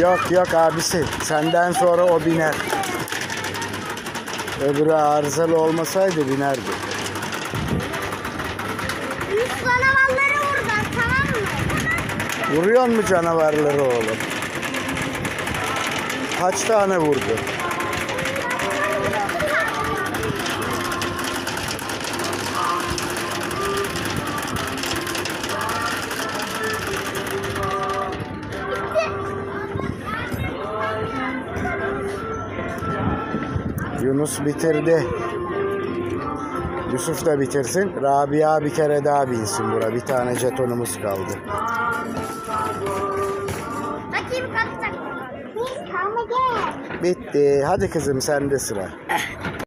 Yok yok abisi. Senden sonra o biner. Öbürü arızalı olmasaydı binerdi. Üst canavarları vuracağız tamam mı? Vuruyor mu canavarları oğlum? Kaç tane vurdu? Yunus bitirdi. Yusuf da bitirsin. Rabia bir kere daha binsin bura. Bir tane jetonumuz kaldı. Bakayım. Kalmadı. Bitti. Hadi kızım sende sıra.